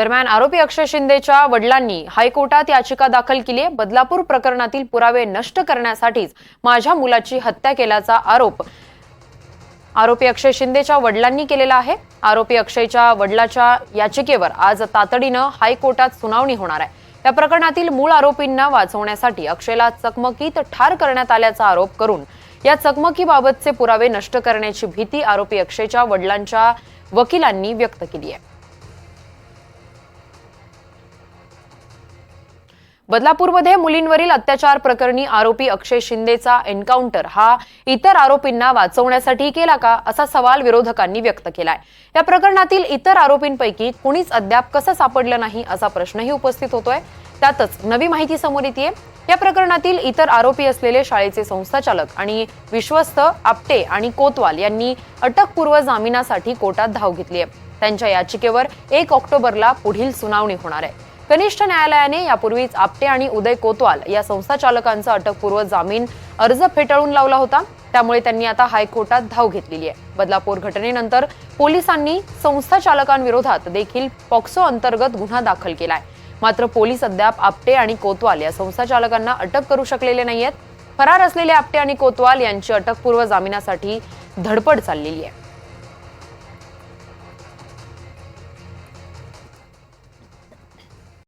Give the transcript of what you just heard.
दरम्यान आरोपी अक्षय शिंदेच्या वडिलांनी हायकोर्टात याचिका दाखल केली आहे बदलापूर प्रकरणातील पुरावे नष्ट करण्यासाठीच माझ्या मुलाची हत्या केल्याचा आरोप आरोपी अक्षय शिंदेच्या वडिलांनी केलेला आहे. आरोपी अक्षयच्या वडिलाच्या याचिकेवर आज तातडीनं हायकोर्टात सुनावणी होणार आहे. या प्रकरणातील मूळ आरोपींना वाचवण्यासाठी अक्षयला चकमकीत ठार करण्यात आल्याचा आरोप करून या चकमकीबाबतचे पुरावे नष्ट करण्याची भीती आरोपी अक्षयच्या वडिलांच्या वकिलांनी व्यक्त केली आहे बदलापूरमध्ये मुलींवरील अत्याचार प्रकरणी आरोपी अक्षय शिंदेचा एन्काउंटर. हा इतर आरोपींना वाचवण्यासाठी केला का असा सवाल विरोधकांनी व्यक्त केलाय. या प्रकरणातील इतर आरोपींपैकी कुणीच अद्याप कसं सापडलं नाही असा प्रश्नही उपस्थित होतोय. त्यातच नवी माहिती समोर येते या प्रकरणातील इतर आरोपी असलेले शाळेचे संस्थाचालक आणि विश्वस्त आपटे आणि कोतवाल यांनी अटकपूर्व जामिनासाठी कोर्टात धाव घेतली आहे त्यांच्या याचिकेवर एक ऑक्टोबरला पुढील सुनावणी होणार आहे. कनिष्ठ न्यायालयाने यापूर्वीच आपटे आणि उदय कोतवाल या संस्थाचालकांचा अटकपूर्व जामीन अर्ज फेटाळून लावला होता. त्यामुळे त्यांनी आता हायकोर्टात धाव घेतलेली आहे. बदलापूर घटनेनंतर पोलिसांनी संस्थाचालकांविरोधात देखील पॉक्सो अंतर्गत गुन्हा दाखल केलाय. मात्र पोलीस अद्याप आपटे आणि कोतवाल या संस्थाचालकांना अटक करू शकलेले नाहीयेत. फरार असलेले आपटे आणि कोतवाल यांची अटकपूर्व जामिनासाठी धडपड चाललेली आहे.